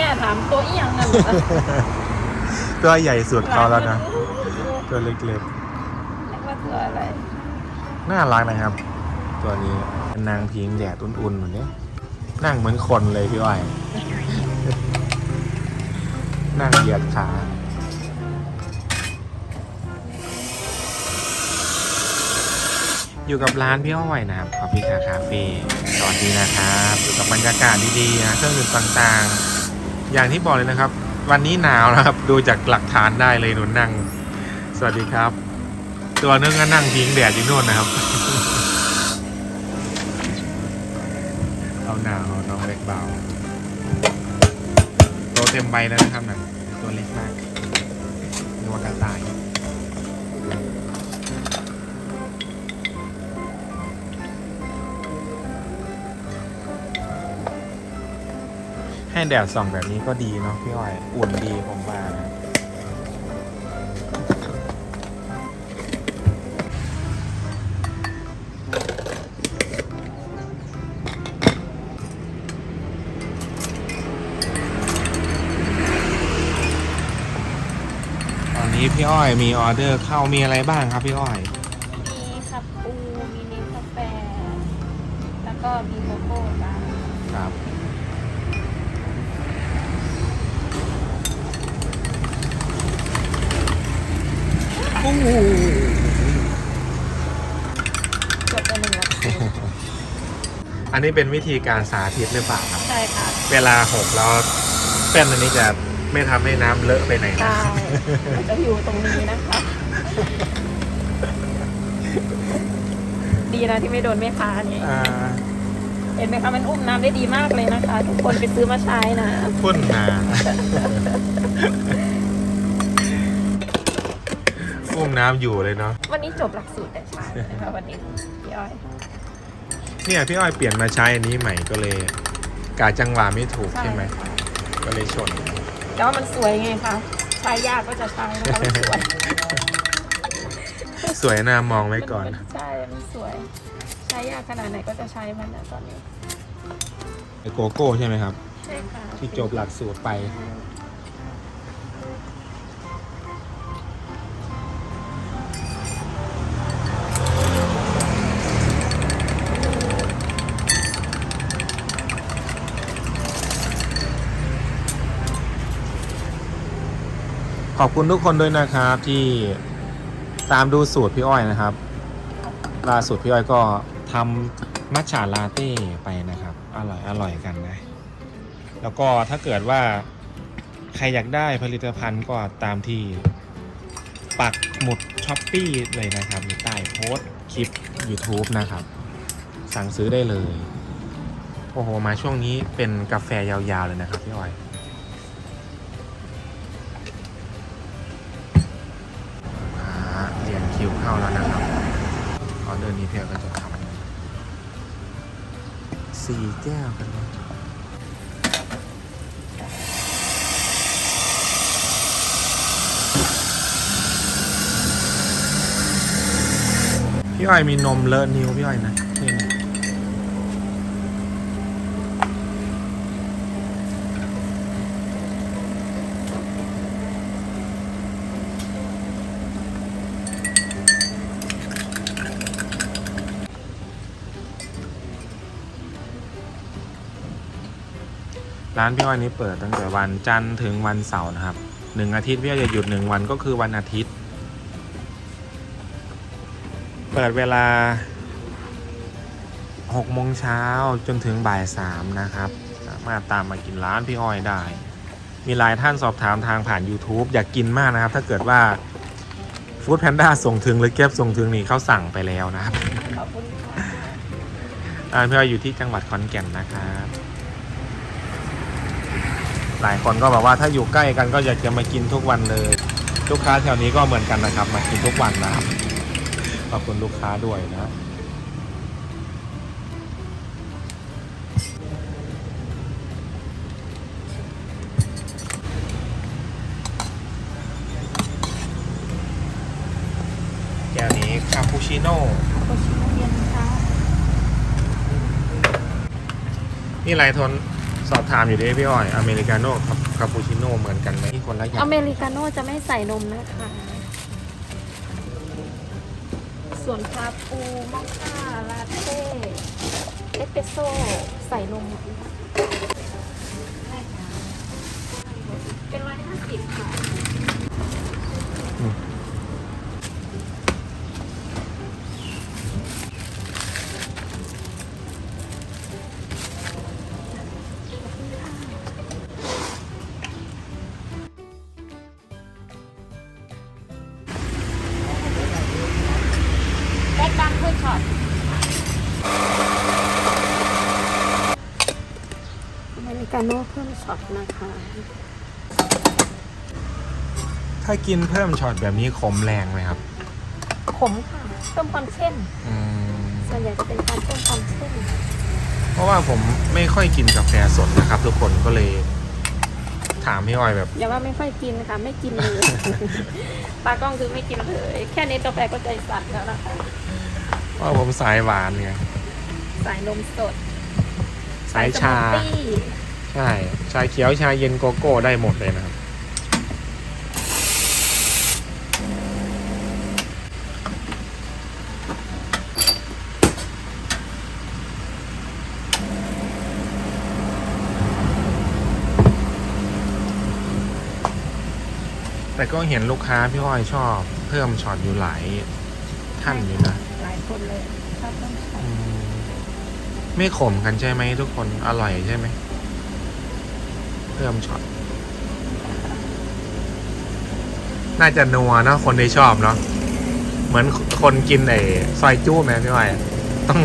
กล้าถามตัวอีหยังนั่นเหรอตัวใหญ่สุดเขาแล้วนะ ตัวเล็กเรียกว่าตัวอะไรๆ น่ารักนะครับ ตัวนี้เป็นนางพิงแดดอุ่นๆเหมือนนี้นั่งเหมือนคนเลยพี่อ้อย นั่งเหยียดขา อยู่กับร้านพี่อ้อยนะครับคอฟฟี่คาคาเฟ่สวัสดีนะครับ อยู่กับบรรยากาศดีๆนะเครื่องดื่มต่างๆ อย่างที่บอกเลยนะครับ วันนี้หนาวนะครับ ดูจากหลักฐานได้เลยหนุนนั่ง สวัสดีครับ ตัวนึงก็นั่งพิงแดดอยู่นู่นนะครับ เอาหนาวน้องเล็กเบาโตเต็มใบแล้วนะครับนั่นตัวเล็กมากนึกว่ากระต่าย ให้แดดส่องแบบนี้ก็ดีเนาะพี่อ้อยอุ่นดีผมว่านะตอนนี้พี่อ้อยมีออเดอร์เข้ามีอะไรบ้างครับพี่อ้อย มีคับปู มีเนสกาแฟ แล้วก็มีโกโกจ้า ครับ จบไปหนึ่งแล้วอันนี้เป็นวิธีการสาธิตหรือเปล่าครับ ใช่ค่ะเวลาหกแล้วแป้นอันนี้จะไม่ทำให้น้ำเลอะไปไหนนะ ใช่มันจะอยู่ตรงนี้นะคะ ดีนะที่ไม่โดนแม่ค้านี่อ่าเห็นไหมคะมันอุ้มน้ำได้ดีมากเลยนะคะ ทุกคนไปซื้อมาใช้นะ พ่นหนา อุ้มน้ำอยู่เลยเนาะ วันนี้จบหลักสูตรแต่เช้านะคะวันนี้พี่อ้อย เนี่ยพี่อ้อยเปลี่ยนมาใช้อันนี้ใหม่ก็เลยกาจังหวะไม่ถูกใช่ไหม ค่ะก็เลยชนแต่ว่ามันสวยไงคะใช้ยากก็จะใช้นะคะมันสวยสวยนามองไว้ก่อนใช่ มันสวย ใช้ยากขนาดไหนก็จะใช้มันนะตอนนี้ โกโก้ใช่ไหมครับ ใช่ค่ะที่จบหลักสูตรไป ขอบคุณทุกคนด้วยนะครับที่ตามดูสูตรพี่อ้อยนะครับ ล่าสุดพี่อ้อยก็ทำมัทฉาลาเต้ไปนะครับ อร่อยอร่อยกันนะ แล้วก็ถ้าเกิดว่าใครอยากได้ผลิตภัณฑ์ก็ตามที่ปักหมุดช้อปปี้เลยนะครับอยู่ใต้โพสต์คลิป YouTube นะครับ สั่งซื้อได้เลย โอ้โห มาช่วงนี้เป็นกาแฟยาวๆเลยนะครับพี่อ้อย สี่แก้วกันนะพี่อ้อยมีนมเลอะนิ้วพี่อ้อยนะ ร้านพี่อ้อยนี้เปิดตั้งแต่วันจันทร์ถึงวันเสาร์นะครับหนึ่งอาทิตย์พี่อ้อยจะหยุดหนึ่งวันก็คือวันอาทิตย์ เปิดเวลา6โมงเช้าจนถึงบ่าย3นะครับ สามารถตามมากินร้านพี่อ้อยได้ มีหลายท่านสอบถามทางผ่าน YouTube อยากกินมากนะครับ ถ้าเกิดว่า Food Panda ส่งถึงหรือเก็บส่งถึงนี่เขาสั่งไปแล้วนะครับขอบคุณค่ะร้านพี่อ้อยอยู่ที่จังหวัดขอนแก่นนะครับ หลายคนก็บอกว่าถ้าอยู่ใกล้กันก็อยากจะมากินทุกวันเลย ลูกค้าแถวนี้ก็เหมือนกันนะครับ มากินทุกวันนะครับขอบคุณลูกค้าด้วยนะแก้วนี้คาปูชิโน่คาปูชิโน่เย็นค่ะนี่หลายทน สอบถามอยู่ดิพี่อ้อยอเมริกาโน่กับคาปูชิโน่เหมือนกันไหมที่คนละอย่างอเมริกาโน่จะไม่ใส่นมนะคะ ส่วนคาปูมอคค่าลาเต้ เอสเปรสโซ่ใส่นมเป็นร้อยห้าสิบค่ะ กาโน่เพิ่มช็อตนะคะ ถ้ากินเพิ่มช็อตแบบนี้ขมแรงไหมครับ ขมค่ะเพิ่มความเข้มอืมส่วนใหญ่จะเป็นการเพิ่มความเข้มเพราะว่าผมไม่ค่อยกินกาแฟสดนะครับ ทุกคนก็เลย ถามพี่อ้อยแบบ อย่าว่าไม่ค่อยกินนะคะไม่กินเลยตากล้องคือไม่กินเลย แค่นี้กาแฟก็ใจสั่นแล้วนะคะว่าผมสายหวานไงสายนมสดสายชาสมูทตี้ ใช่ชาเขียวชาเย็นโกโก้ได้หมดเลยนะครับ แต่ก็เห็นลูกค้าพี่อ้อยชอบ เพิ่มช็อตอยู่หลายท่านอยู่นะ หลายคนเลยชอบเพิ่มช็อตอืมไม่ขมกันใช่ไหมทุกคนอร่อยใช่ไหมเพิ่มช็อต น่าจะนัวเนาะคนที่ชอบเนาะ เหมือนคนกินไอ้ซอยจู้ไหมพี่อ้อยต้อง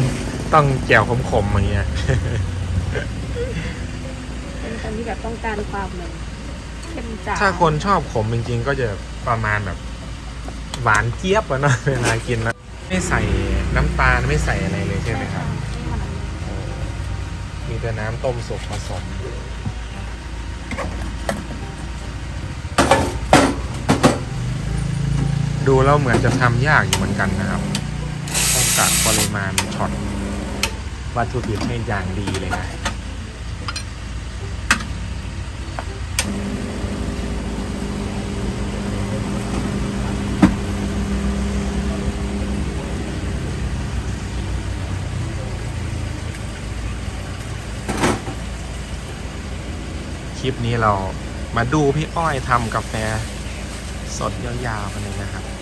ต้องแจ่วขมๆอย่างเงี้ย เป็นคนที่แบบต้องการความเหมือนเข้มจ๋าถ้าคนชอบขมจริงๆ ก็จะประมาณแบบ หวานเจี๊ยบอะเนาะเวลากินนะไม่ใส่น้ำตาลไม่ใส่อะไรเลยใช่ไหมครับ มีแต่น้ำต้มสุกผสม ดูแล้วเหมือนจะทำยากอยู่เหมือนกันนะครับต้องกะปริมาณช็อตวัตถุดิบให้อย่างดีเลยนะคลิปนี้เรามาดูพี่อ้อยทำกาแฟสดยาวๆกันเลยนะครับ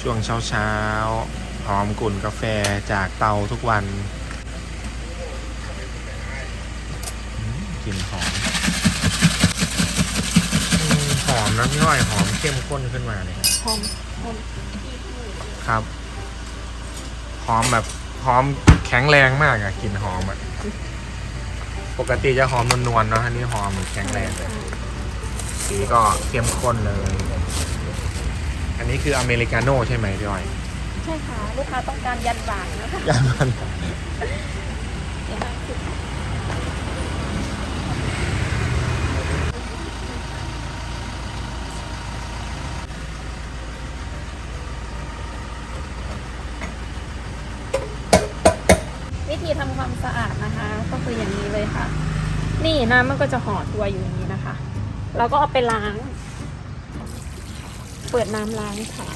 ช่วงเช้าๆหอมกลุ่นกาแฟจากเตาทุกวันอืมกลิ่นหอมอืมหอมนะพี่อ้อยหอมเข้มข้นขึ้นมาเลยครับหอมหอมครับหอมแบบหอมแข็งแรงมากอะกลิ่นหอมอะปกติจะหอมนวลๆเนาะอันนี้หอมแข็งแรงเลยสีก็เข้มข้นเลยอั นี้คืออเมริกาโน่ใช่ไหมพี่อ้อยใช่ค่ะ ลูกค้าต้องการยันหวานนะคะยามันเดี๋ยวนะวิธีทำความสะอาดนะคะ ก็คืออย่างนี้เลยค่ะ นี่น้ำมันก็จะห่อตัวอยู่อย่างนี้นะคะ เราก็เอาไปล้าง เปิดน้ำล้างค่ะ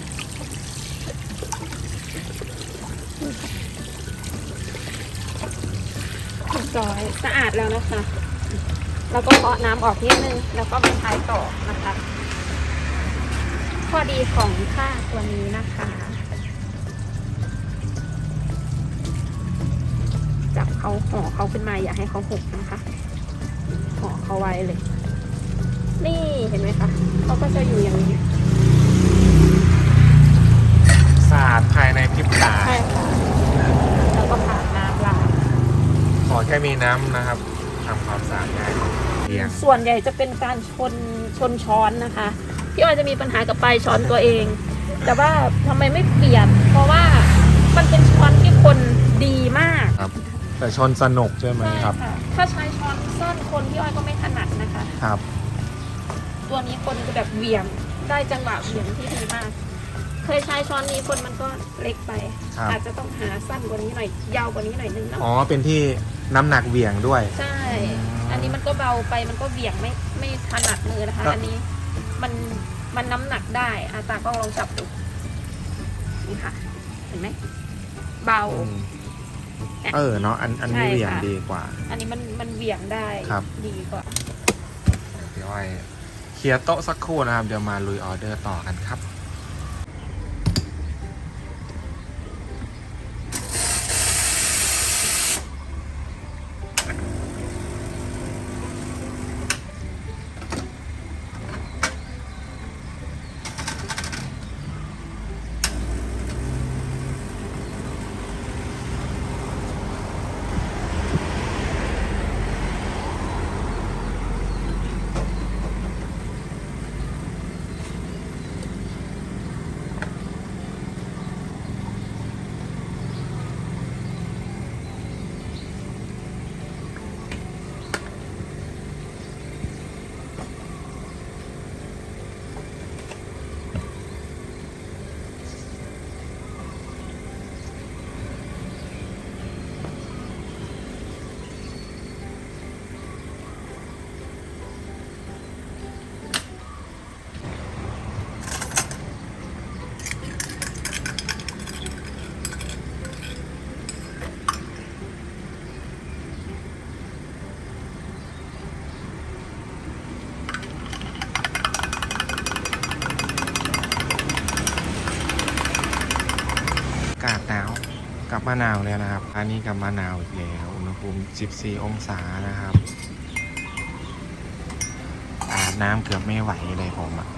เรียบร้อยสะอาดแล้วนะคะ แล้วก็เคาะน้ำออกนิดนึง แล้วก็มาใช้ต่อนะคะ ข้อดีของค่าตัวนี้นะคะ จับเขาห่อเขาขึ้นมาอย่าให้เขาหกนะคะห่อเขาไว้เลย นี่เห็นไหมคะเขาก็จะอยู่อย่างนี้ สะอาดภายในพริบตา ใช่ค่ะแล้วก็ผ่านน้ำล้างขอแค่มีน้ำนะครับทำความสะอาดง่ายเรียงส่วนใหญ่จะเป็นการชนชนช้อนนะคะพี่ออยจะมีปัญหากับปลายช้อนตัวเอง แต่ว่าทำไมไม่เปลี่ยน เพราะว่ามันเป็นช้อนที่คนดีมากครับ แต่ชนสนุกใช่ไหมครับ ใช่ค่ะถ้าใช้ช้อนสั้นคนพี่ออยก็ไม่ถนัดนะคะ ครับ ตัวนี้คนจะแบบเหวี่ยงได้จังหวะเหวี่ยงที่ดีมาก เคยใช้ช้อนนี้คนมันก็เล็กไป ครับ อาจจะต้องหาสั้นกว่านี้หน่อย ยาวกว่านี้หน่อยนึงเนาะ อ๋อ เป็นที่น้ำหนักเหวี่ยงด้วย ใช่อืมอันอันนี้มันก็เบาไป มันก็เบี่ยงไม่ไม่ถนัดมือนะคะ ครับ อันนี้มันมันน้ำหนักได้อาตาก็ลองจับดูนี่ค่ะ เห็นไหม เบา อืมเออเนาะอันอันนี้ใช่เหวี่ยงค่ะดีกว่า อันนี้มันมันเบี่ยงได้ครับ ดีกว่า เดี๋ยวไอ้เคลียร์โต๊ะสักครู่นะครับ เดี๋ยวมาลุยออเดอร์ต่อกันครับ หนาวแล้วนะครับ อันนี้กลับมาหนาวอีกแล้วอุณหภูมิ 14 องศานะครับอาบน้ำเกือบไม่ไหวเลยผมอะ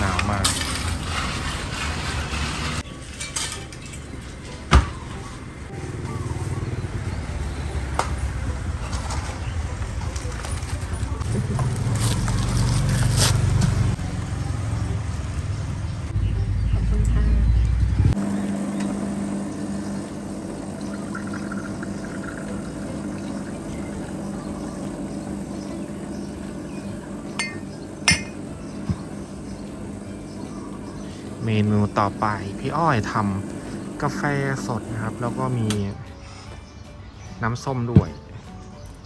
หนาวมาก นูต่อไป พี่อ้อยทำกาแฟสดนะครับ แล้วก็มีน้ำส้มด้วย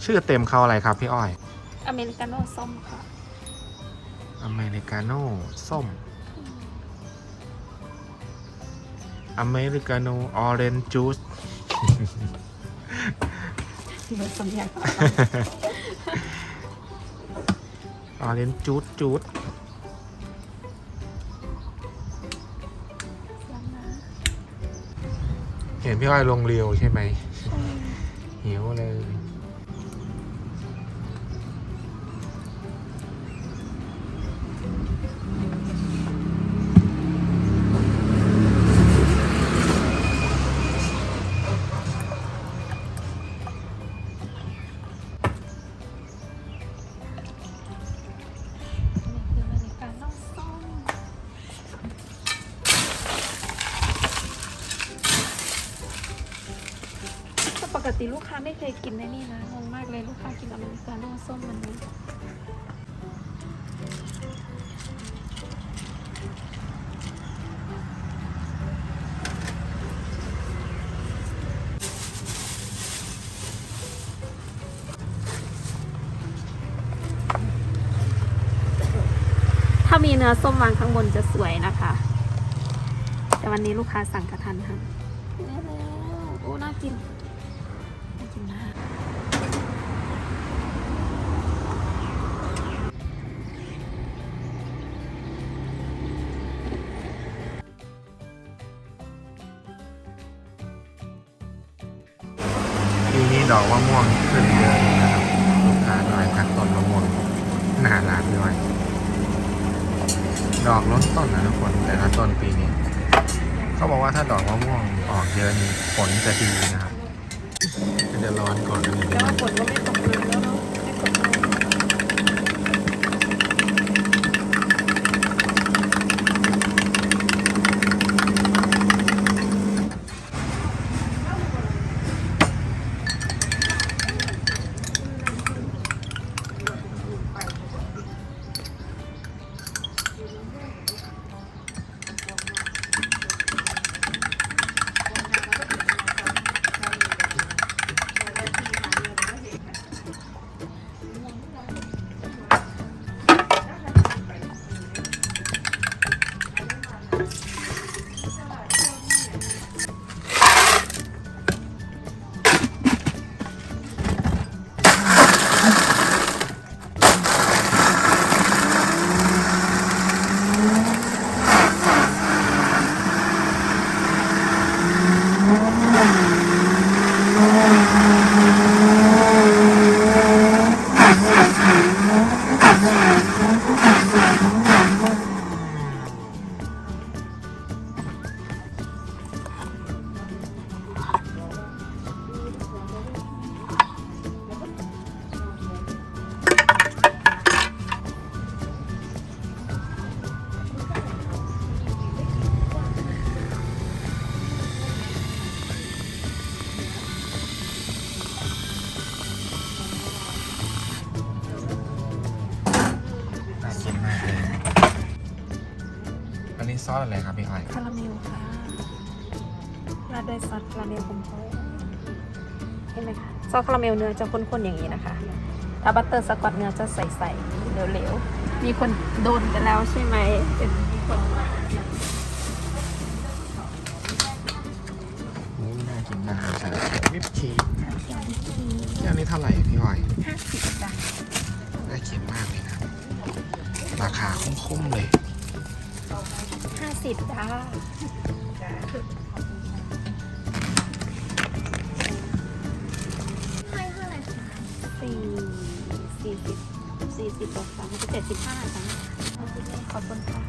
ชื่อเต็มเขาอะไรครับพี่อ้อย อเมริกาโน่ส้มค่ะ อเมริกาโน่ส้ม อเมริกาโน่ออเรนจ์จูสที่มันสำเนียงออเรนจ์จูสจูส เห็นพี่อ้อยลงเรียวใช่ไหม ยกินในนี่นะงงมากเลยลูกค้ากินอเมริกาโน่ส้มมันนี้ถ้ามีเนื้อส้มวางข้างบนจะสวยนะคะ แต่วันนี้ลูกค้าสั่งกระทันหันได้แล้วโอ้น่ากิน ดอกลดต้นนะทุกคนแต่ละต้นปีนี้เขาบอกว่าถ้าดอกมะม่วงออกเยอะนี่ผลจะดีนะครับเดี๋ยวร้อนก่อนนะแต่ว่าฝนก็ไม่ตก ซอสอะไรครับพี่อ้อยคาราเมลค่ะราดด้วยซอสคาราเมลผมเขาเห็นไหมคะซอสคาราเมลเนื้อจะข้นๆอย่างนี้นะคะถ้าบัตเตอร์สกอตเนื้อจะใสๆเหลวๆมีคนโดนไปแล้วใช่ไหมเป็นมีคนโอ้ยน่ากินมากเลยใช่วิปครีมแก้วนี้เท่าไหร่พี่อ้อยห้าสิบจ้ะน่ากินมากเลยนะราคาคุ้มๆเลยห้า สิบจ้าให้เท่าไหร่คะสี่สี่สิบสี่สิบกว่าสามสิบเจ็ดสิบห้าจ้ะขอบคุณค่ะ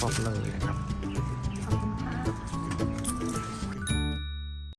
ทำให้ให